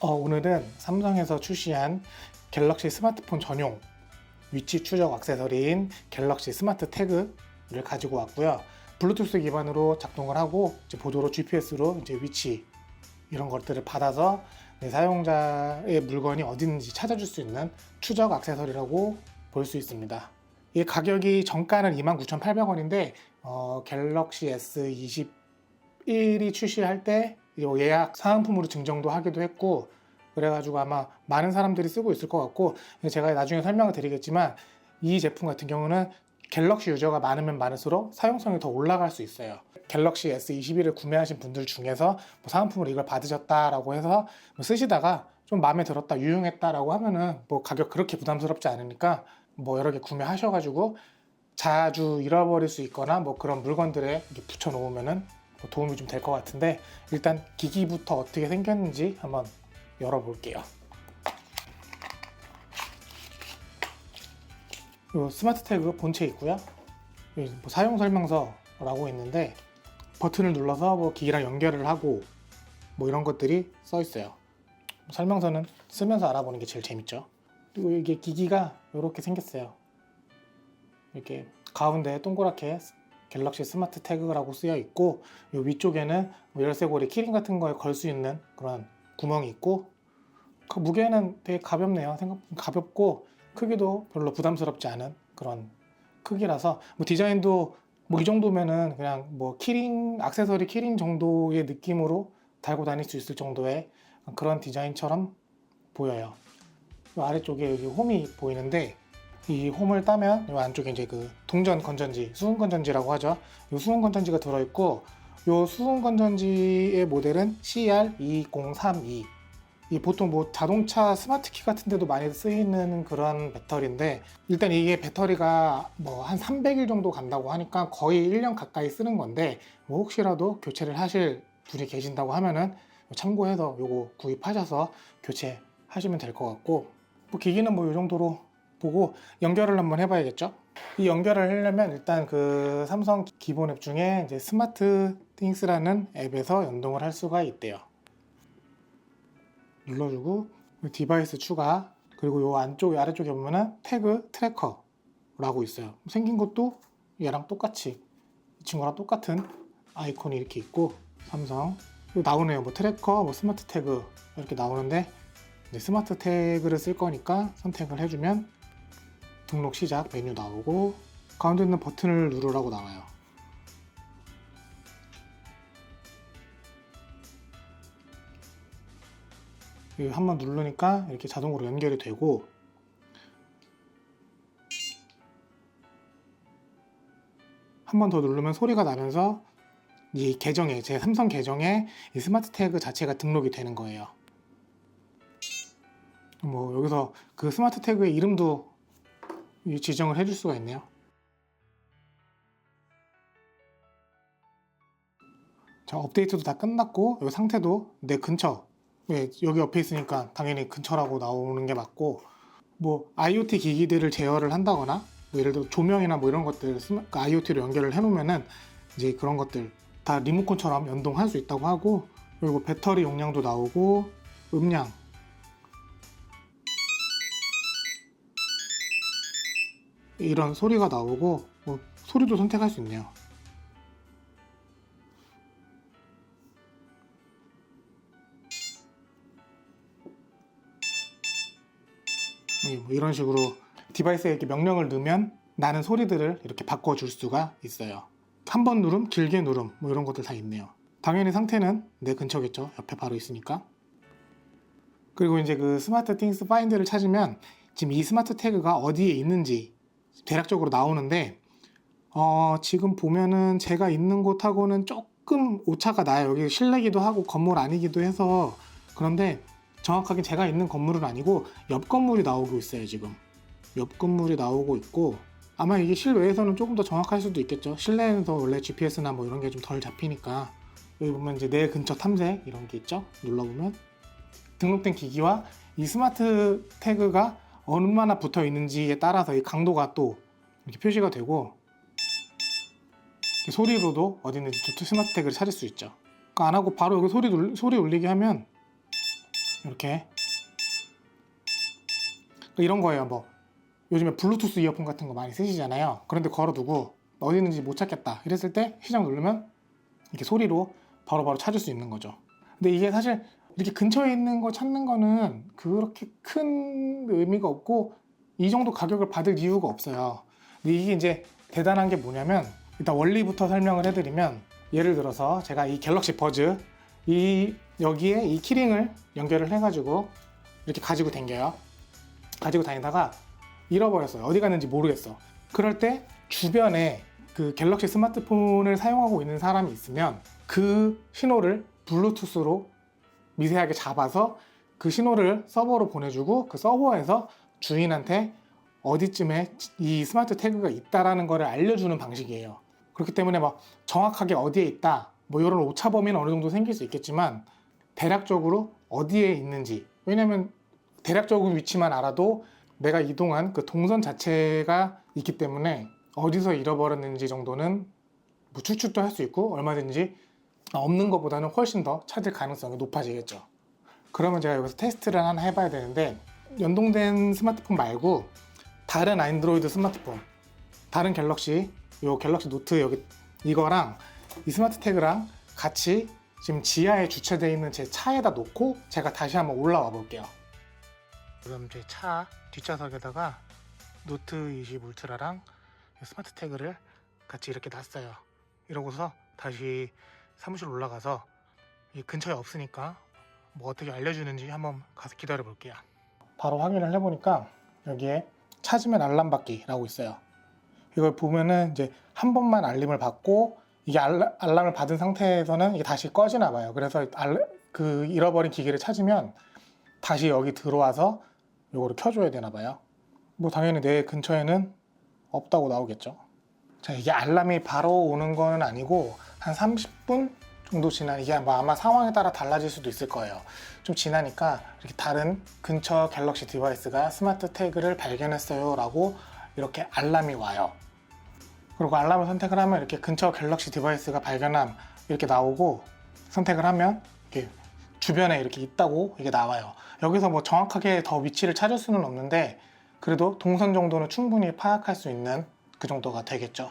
어, 오늘은 삼성에서 출시한 갤럭시 스마트폰 전용 위치 추적 액세서리인 갤럭시 스마트 태그를 가지고 왔고요. 블루투스 기반으로 작동을 하고 이제 보조로 GPS로 이제 위치 이런 것들을 받아서 내 사용자의 물건이 어디 있는지 찾아줄 수 있는 추적 액세서리라고 볼 수 있습니다. 이 가격이 정가는 29,800원인데 어, 갤럭시 S21이 출시할 때뭐 예약 사은품으로 증정도 하기도 했고 그래가지고 아마 많은 사람들이 쓰고 있을 것 같고 제가 나중에 설명을 드리겠지만 이 제품 같은 경우는 갤럭시 유저가 많으면 많을수록 사용성이 더 올라갈 수 있어요. 갤럭시 S21을 구매하신 분들 중에서 뭐 사은품으로 이걸 받으셨다라고 해서 뭐 쓰시다가 좀 마음에 들었다, 유용했다라고 하면은 뭐 가격 그렇게 부담스럽지 않으니까 뭐 여러 개 구매하셔가지고 자주 잃어버릴 수 있거나 뭐 그런 물건들에 붙여 놓으면은 뭐 도움이 좀 될 것 같은데 일단 기기부터 어떻게 생겼는지 한번 열어볼게요. 요 스마트 태그 본체 있고요. 뭐 사용 설명서라고 있는데 버튼을 눌러서 뭐 기기랑 연결을 하고 뭐 이런 것들이 써 있어요. 설명서는 쓰면서 알아보는 게 제일 재밌죠. 그리고 이게 기기가 이렇게 생겼어요. 이렇게 가운데 동그랗게 갤럭시 스마트 태그라고 쓰여 있고 이 위쪽에는 뭐 열쇠고리 키링 같은 거에 걸 수 있는 그런 구멍이 있고 그 무게는 되게 가볍네요. 생각 가볍고 크기도 별로 부담스럽지 않은 그런 크기라서 뭐 디자인도 뭐 이 정도면은 그냥 뭐 키링 액세서리 키링 정도의 느낌으로 달고 다닐 수 있을 정도의 그런 디자인처럼 보여요. 이 아래쪽에 여기 홈이 보이는데 이 홈을 따면 이 안쪽에 이제 그 동전 건전지, 수은 건전지라고 하죠. 이 수은 건전지가 들어있고 이 수은 건전지의 모델은 CR2032. 이 보통 뭐 자동차 스마트키 같은 데도 많이 쓰이는 그런 배터리인데 일단 이게 배터리가 뭐 한 300일 정도 간다고 하니까 거의 1년 가까이 쓰는 건데 뭐 혹시라도 교체를 하실 분이 계신다고 하면은 참고해서 요거 구입하셔서 교체하시면 될 것 같고 뭐 기기는 뭐 이 정도로 보고 연결을 한번 해봐야겠죠. 이 연결을 하려면 일단 그 삼성 기본 앱 중에 이제 스마트 띵스라는 앱에서 연동을 할 수가 있대요. 눌러주고 디바이스 추가 그리고 요 안쪽 아래쪽에 보면은 태그 트래커라고 있어요. 생긴 것도 얘랑 똑같이 이 친구랑 똑같은 아이콘이 이렇게 있고 삼성 나오네요. 뭐 트래커, 뭐 스마트 태그 이렇게 나오는데 스마트 태그를 쓸 거니까 선택을 해주면 등록 시작 메뉴 나오고 가운데 있는 버튼을 누르라고 나와요. 한번 누르니까 이렇게 자동으로 연결이 되고 한 번 더 누르면 소리가 나면서 이 계정에 제 삼성 계정에 이 스마트 태그 자체가 등록이 되는 거예요. 뭐 여기서 그 스마트 태그의 이름도 이 지정을 해줄 수가 있네요. 자 업데이트도 다 끝났고 여기 상태도 내 근처 예, 여기 옆에 있으니까 당연히 근처라고 나오는 게 맞고 뭐 IoT 기기들을 제어를 한다거나 뭐 예를 들어 조명이나 뭐 이런 것들 그 IoT로 연결을 해놓으면은 이제 그런 것들 다 리모컨처럼 연동할 수 있다고 하고 그리고 배터리 용량도 나오고 음량 이런 소리가 나오고 뭐 소리도 선택할 수 있네요. 예, 뭐 이런 식으로 디바이스에 이렇게 명령을 넣으면 나는 소리들을 이렇게 바꿔줄 수가 있어요. 한 번 누름, 길게 누름, 뭐 이런 것들 다 있네요. 당연히 상태는 내 근처겠죠. 옆에 바로 있으니까. 그리고 이제 그 스마트 띵스 파인드를 찾으면 지금 이 스마트 태그가 어디에 있는지 대략적으로 나오는데 어, 지금 보면은 제가 있는 곳하고는 조금 오차가 나요. 여기 실내기도 하고 건물 아니기도 해서. 그런데 정확하게 제가 있는 건물은 아니고 옆 건물이 나오고 있어요 지금. 옆 건물이 나오고 있고 아마 이게 실외에서는 조금 더 정확할 수도 있겠죠. 실내에서 원래 GPS나 뭐 이런 게 좀 덜 잡히니까. 여기 보면 이제 내 근처 탐색 이런 게 있죠? 눌러보면. 등록된 기기와 이 스마트 태그가 얼마나 붙어 있는지에 따라서 이 강도가 또 이렇게 표시가 되고 이렇게 소리로도 어디 있는지 스마트 태그를 찾을 수 있죠. 그러니까 안 하고 바로 여기 소리 눌, 소리 울리게 하면 이렇게 그러니까 이런 거예요. 뭐 요즘에 블루투스 이어폰 같은 거 많이 쓰시잖아요. 그런데 걸어두고 어디 있는지 못 찾겠다 이랬을 때 시작 누르면 이렇게 소리로 바로바로 찾을 수 있는 거죠. 근데 이게 사실 이렇게 근처에 있는 거 찾는 거는 그렇게 큰 의미가 없고 이 정도 가격을 받을 이유가 없어요. 근데 이게 이제 대단한 게 뭐냐면 일단 원리부터 설명을 해드리면 예를 들어서 제가 이 갤럭시 버즈 이 여기에 이 키링을 연결을 해가지고 이렇게 가지고 댕겨요. 가지고 다니다가 잃어버렸어요. 어디 갔는지 모르겠어. 그럴 때 주변에 그 갤럭시 스마트폰을 사용하고 있는 사람이 있으면 그 신호를 블루투스로 미세하게 잡아서 그 신호를 서버로 보내주고 그 서버에서 주인한테 어디쯤에 이 스마트 태그가 있다라는 거를 알려주는 방식이에요. 그렇기 때문에 막 정확하게 어디에 있다 뭐 이런 오차 범위는 어느 정도 생길 수 있겠지만 대략적으로 어디에 있는지 왜냐면 대략적인 위치만 알아도 내가 이동한 그 동선 자체가 있기 때문에 어디서 잃어버렸는지 정도는 뭐 추측도 할 수 있고 얼마든지 없는 것보다는 훨씬 더 찾을 가능성이 높아지겠죠. 그러면 제가 여기서 테스트를 하나 해봐야 되는데 연동된 스마트폰 말고 다른 안드로이드 스마트폰, 다른 갤럭시, 요 갤럭시 노트 여기 이거랑 이 스마트 태그랑 같이 지금 지하에 주차되어 있는 제 차에다 놓고 제가 다시 한번 올라와 볼게요. 지금 제차 뒷좌석에다가 노트 20 울트라랑 스마트 태그를 같이 이렇게 놨어요. 이러고서 다시 사무실 올라가서 이 근처에 없으니까 뭐 어떻게 알려주는지 한번 가서 기다려 볼게요. 바로 확인을 해보니까 여기에 찾으면 알람 받기라고 있어요. 이걸 보면은 이제 한 번만 알림을 받고 이게 알라, 알람을 받은 상태에서는 이게 다시 꺼지나 봐요. 그래서 알, 그 잃어버린 기기를 찾으면 다시 여기 들어와서 요거를 켜줘야 되나 봐요. 뭐 당연히 내 근처에는 없다고 나오겠죠. 자 이게 알람이 바로 오는 건 아니고 한 30분 정도 지난 이게 뭐 아마 상황에 따라 달라질 수도 있을 거예요. 좀 지나니까 이렇게 다른 근처 갤럭시 디바이스가 스마트 태그를 발견했어요 라고 이렇게 알람이 와요. 그리고 알람을 선택을 하면 이렇게 근처 갤럭시 디바이스가 발견함 이렇게 나오고 선택을 하면 이렇게 주변에 이렇게 있다고 이게 나와요. 여기서 뭐 정확하게 더 위치를 찾을 수는 없는데 그래도 동선 정도는 충분히 파악할 수 있는 그 정도가 되겠죠.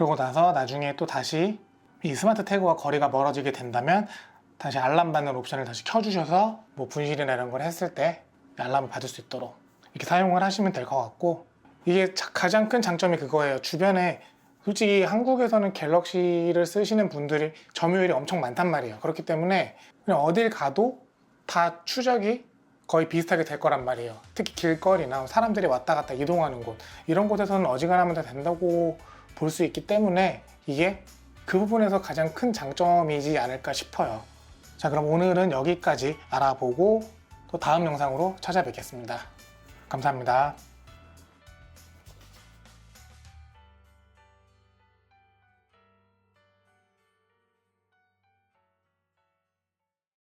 그러고 나서 나중에 또 다시 이 스마트 태그와 거리가 멀어지게 된다면 다시 알람 받는 옵션을 다시 켜주셔서 뭐 분실이나 이런 걸 했을 때 알람을 받을 수 있도록 이렇게 사용을 하시면 될 것 같고 이게 자- 가장 큰 장점이 그거예요. 주변에 솔직히 한국에서는 갤럭시를 쓰시는 분들이 점유율이 엄청 많단 말이에요. 그렇기 때문에 그냥 어딜 가도 다 추적이 거의 비슷하게 될 거란 말이에요. 특히 길거리나 사람들이 왔다 갔다 이동하는 곳 이런 곳에서는 어지간하면 다 된다고 볼 수 있기 때문에 이게 그 부분에서 가장 큰 장점이지 않을까 싶어요. 자, 그럼 오늘은 여기까지 알아보고 또 다음 영상으로 찾아뵙겠습니다. 감사합니다.